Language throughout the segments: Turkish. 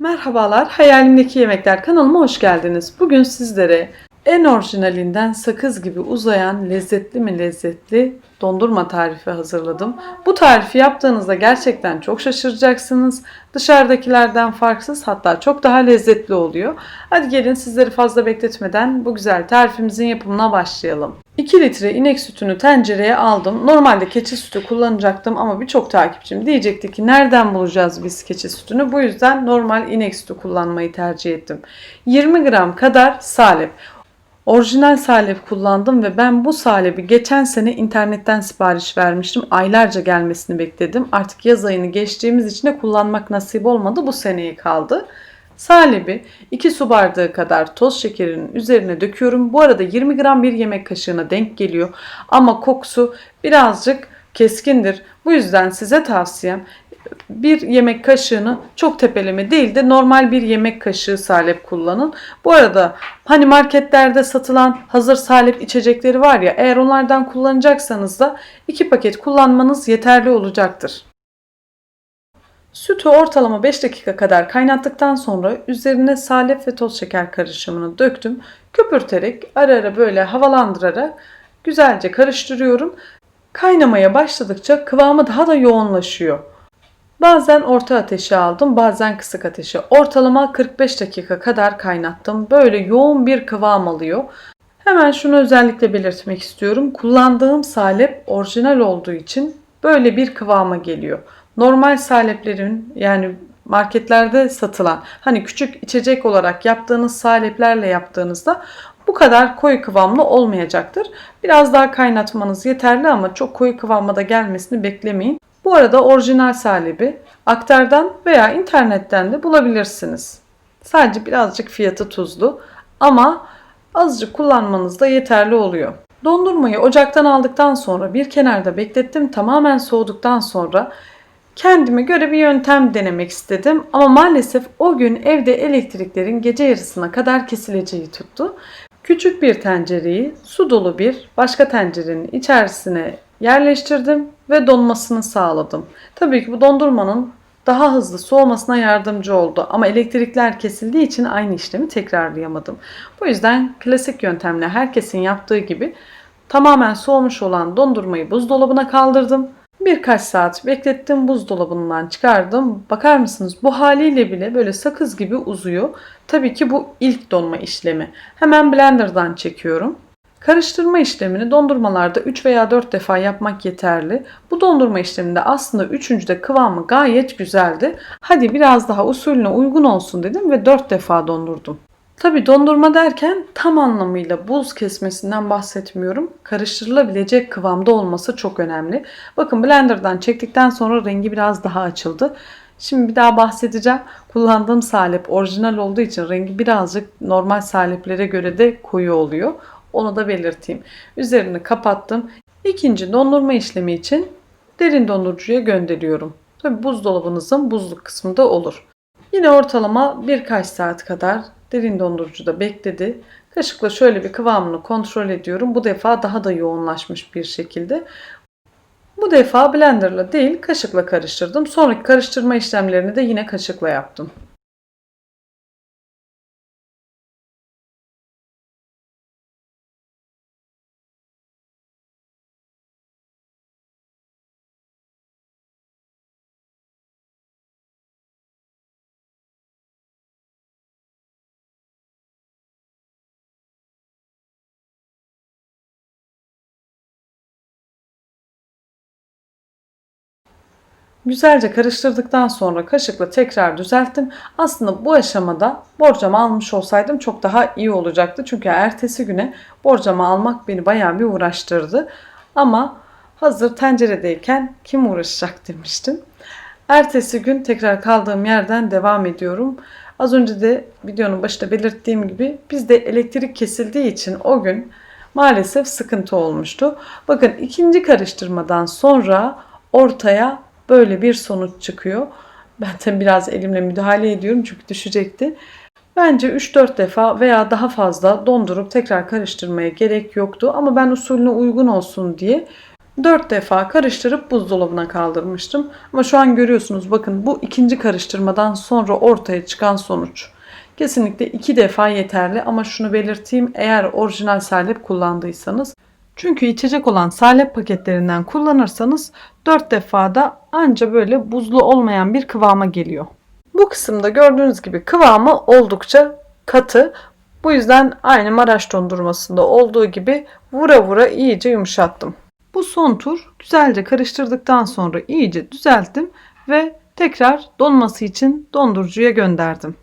Merhabalar, Hayalimdeki Yemekler kanalıma hoş geldiniz. Bugün sizlere en orijinalinden sakız gibi uzayan lezzetli mi lezzetli dondurma tarifi hazırladım. Bu tarifi yaptığınızda gerçekten çok şaşıracaksınız. Dışarıdakilerden farksız hatta çok daha lezzetli oluyor. Hadi gelin sizleri fazla bekletmeden bu güzel tarifimizin yapımına başlayalım. 2 litre inek sütünü tencereye aldım. Normalde keçi sütü kullanacaktım ama birçok takipçim diyecekti ki nereden bulacağız biz keçi sütünü? Bu yüzden normal inek sütü kullanmayı tercih ettim. 20 gram kadar salep. Orijinal salep kullandım ve ben bu salebi geçen sene internetten sipariş vermiştim. Aylarca gelmesini bekledim. Artık yaz ayını geçtiğimiz için de kullanmak nasip olmadı. Bu seneye kaldı. Salebi 2 su bardağı kadar toz şekerinin üzerine döküyorum. Bu arada 20 gram bir yemek kaşığına denk geliyor. Ama kokusu birazcık keskindir. Bu yüzden size tavsiyem bir yemek kaşığını çok tepeleme değil de normal bir yemek kaşığı salep kullanın. Bu arada hani marketlerde satılan hazır salep içecekleri var ya eğer onlardan kullanacaksanız da iki paket kullanmanız yeterli olacaktır. Sütü ortalama 5 dakika kadar kaynattıktan sonra üzerine salep ve toz şeker karışımını döktüm. Köpürterek ara ara böyle havalandırarak güzelce karıştırıyorum. Kaynamaya başladıkça kıvamı daha da yoğunlaşıyor. Bazen orta ateşe aldım, bazen kısık ateşe. Ortalama 45 dakika kadar kaynattım. Böyle yoğun bir kıvam alıyor. Hemen şunu özellikle belirtmek istiyorum. Kullandığım salep orijinal olduğu için böyle bir kıvama geliyor. Normal saleplerin yani marketlerde satılan hani küçük içecek olarak yaptığınız saleplerle yaptığınızda bu kadar koyu kıvamlı olmayacaktır. Biraz daha kaynatmanız yeterli ama çok koyu kıvama da gelmesini beklemeyin. Bu arada orijinal salebi aktardan veya internetten de bulabilirsiniz. Sadece birazcık fiyatı tuzlu ama azıcık kullanmanız da yeterli oluyor. Dondurmayı ocaktan aldıktan sonra bir kenarda beklettim. Tamamen soğuduktan sonra kendime göre bir yöntem denemek istedim ama maalesef o gün evde elektriklerin gece yarısına kadar kesileceği tuttu. Küçük bir tencereyi su dolu bir başka tencerenin içerisine yerleştirdim ve donmasını sağladım. Tabii ki bu dondurmanın daha hızlı soğumasına yardımcı oldu ama elektrikler kesildiği için aynı işlemi tekrarlayamadım. Bu yüzden klasik yöntemle herkesin yaptığı gibi tamamen soğumuş olan dondurmayı buzdolabına kaldırdım. Birkaç saat beklettim buzdolabından çıkardım. Bakar mısınız bu haliyle bile böyle sakız gibi uzuyor. Tabii ki bu ilk donma işlemi. Hemen blenderdan çekiyorum. Karıştırma işlemini dondurmalarda 3 veya 4 defa yapmak yeterli. Bu dondurma işleminde aslında 3. de kıvamı gayet güzeldi. Hadi biraz daha usulüne uygun olsun dedim ve 4 defa dondurdum. Tabi dondurma derken tam anlamıyla buz kesmesinden bahsetmiyorum. Karıştırılabilecek kıvamda olması çok önemli. Bakın blenderdan çektikten sonra rengi biraz daha açıldı. Şimdi bir daha bahsedeceğim. Kullandığım salep orijinal olduğu için rengi birazcık normal saleplere göre de koyu oluyor. Onu da belirteyim. Üzerini kapattım. İkinci dondurma işlemi için derin dondurucuya gönderiyorum. Tabi buzdolabınızın buzluk kısmında olur. Yine ortalama birkaç saat kadar derin dondurucuda bekledi. Kaşıkla şöyle bir kıvamını kontrol ediyorum. Bu defa daha da yoğunlaşmış bir şekilde. Bu defa blenderla değil kaşıkla karıştırdım. Sonraki karıştırma işlemlerini de yine kaşıkla yaptım. Güzelce karıştırdıktan sonra kaşıkla tekrar düzelttim. Aslında bu aşamada borcamı almış olsaydım çok daha iyi olacaktı. Çünkü ertesi güne borcamı almak beni bayağı bir uğraştırdı. Ama hazır tenceredeyken kim uğraşacak demiştim. Ertesi gün tekrar kaldığım yerden devam ediyorum. Az önce de videonun başında belirttiğim gibi bizde elektrik kesildiği için o gün maalesef sıkıntı olmuştu. Bakın ikinci karıştırmadan sonra ortaya böyle bir sonuç çıkıyor. Ben de biraz elimle müdahale ediyorum çünkü düşecekti. Bence 3-4 defa veya daha fazla dondurup tekrar karıştırmaya gerek yoktu. Ama ben usulüne uygun olsun diye 4 defa karıştırıp buzdolabına kaldırmıştım. Ama şu an görüyorsunuz bakın bu ikinci karıştırmadan sonra ortaya çıkan sonuç. Kesinlikle 2 defa yeterli ama şunu belirteyim eğer orijinal salep kullandıysanız. Çünkü içecek olan salep paketlerinden kullanırsanız 4 defada anca böyle buzlu olmayan bir kıvama geliyor. Bu kısımda gördüğünüz gibi kıvamı oldukça katı. Bu yüzden aynı Maraş dondurmasında olduğu gibi vura vura iyice yumuşattım. Bu son tur güzelce karıştırdıktan sonra iyice düzelttim ve tekrar donması için dondurucuya gönderdim.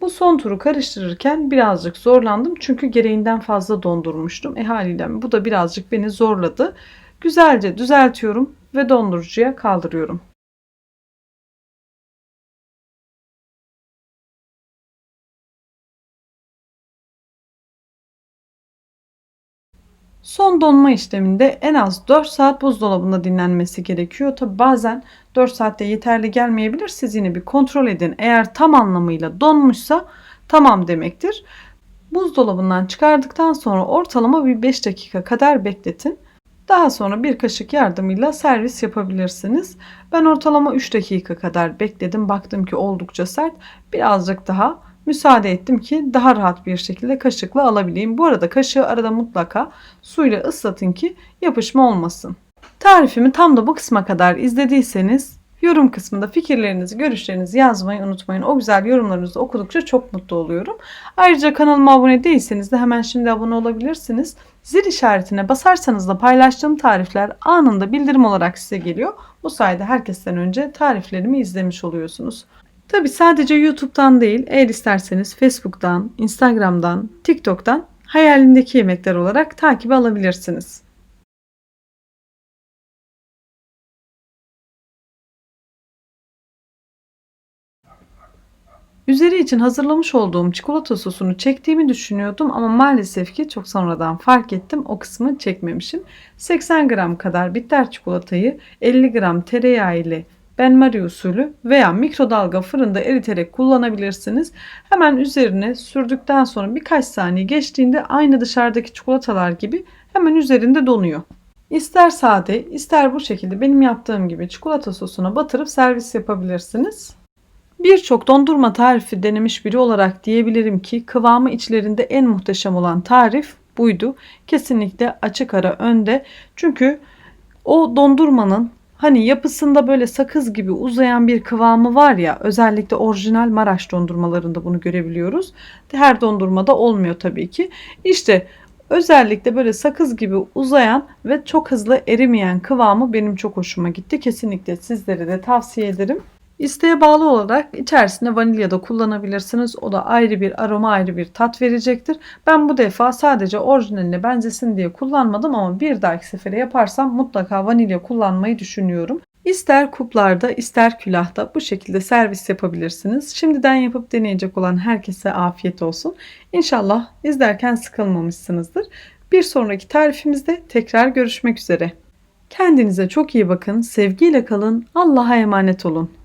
Bu son turu karıştırırken birazcık zorlandım çünkü gereğinden fazla dondurmuştum. E haliyle bu da birazcık beni zorladı. Güzelce düzeltiyorum ve dondurucuya kaldırıyorum. Son donma işleminde en az 4 saat buzdolabında dinlenmesi gerekiyor. Tabi bazen 4 saatte yeterli gelmeyebilir. Siz yine bir kontrol edin. Eğer tam anlamıyla donmuşsa tamam demektir. Buzdolabından çıkardıktan sonra ortalama bir 5 dakika kadar bekletin. Daha sonra bir kaşık yardımıyla servis yapabilirsiniz. Ben ortalama 3 dakika kadar bekledim. Baktım ki oldukça sert. Birazcık daha müsaade ettim ki daha rahat bir şekilde kaşıkla alabileyim. Bu arada kaşığı arada mutlaka suyla ıslatın ki yapışma olmasın. Tarifimi tam da bu kısma kadar izlediyseniz yorum kısmında fikirlerinizi, görüşlerinizi yazmayı unutmayın. O güzel yorumlarınızı okudukça çok mutlu oluyorum. Ayrıca kanalıma abone değilseniz de hemen şimdi abone olabilirsiniz. Zil işaretine basarsanız da paylaştığım tarifler anında bildirim olarak size geliyor. Bu sayede herkesten önce tariflerimi izlemiş oluyorsunuz. Tabi sadece YouTube'dan değil, eğer isterseniz Facebook'tan, Instagram'dan, TikTok'tan hayalindeki yemekler olarak takip alabilirsiniz. Üzeri için hazırlamış olduğum çikolata sosunu çektiğimi düşünüyordum ama maalesef ki çok sonradan fark ettim o kısmı çekmemişim. 80 gram kadar bitter çikolatayı 50 gram tereyağı ile benmari usulü veya mikrodalga fırında eriterek kullanabilirsiniz. Hemen üzerine sürdükten sonra birkaç saniye geçtiğinde aynı dışarıdaki çikolatalar gibi hemen üzerinde donuyor. İster sade, ister bu şekilde benim yaptığım gibi çikolata sosuna batırıp servis yapabilirsiniz. Birçok dondurma tarifi denemiş biri olarak diyebilirim ki kıvamı içlerinde en muhteşem olan tarif buydu. Kesinlikle açık ara önde. Çünkü o dondurmanın hani yapısında böyle sakız gibi uzayan bir kıvamı var ya özellikle orijinal Maraş dondurmalarında bunu görebiliyoruz. Her dondurmada olmuyor tabii ki. İşte özellikle böyle sakız gibi uzayan ve çok hızlı erimeyen kıvamı benim çok hoşuma gitti. Kesinlikle sizlere de tavsiye ederim. İsteğe bağlı olarak içerisine vanilya da kullanabilirsiniz. O da ayrı bir aroma, ayrı bir tat verecektir. Ben bu defa sadece orijinaline benzesin diye kullanmadım ama bir dahaki sefere yaparsam mutlaka vanilya kullanmayı düşünüyorum. İster kuplarda ister külahta bu şekilde servis yapabilirsiniz. Şimdiden yapıp deneyecek olan herkese afiyet olsun. İnşallah izlerken sıkılmamışsınızdır. Bir sonraki tarifimizde tekrar görüşmek üzere. Kendinize çok iyi bakın, sevgiyle kalın, Allah'a emanet olun.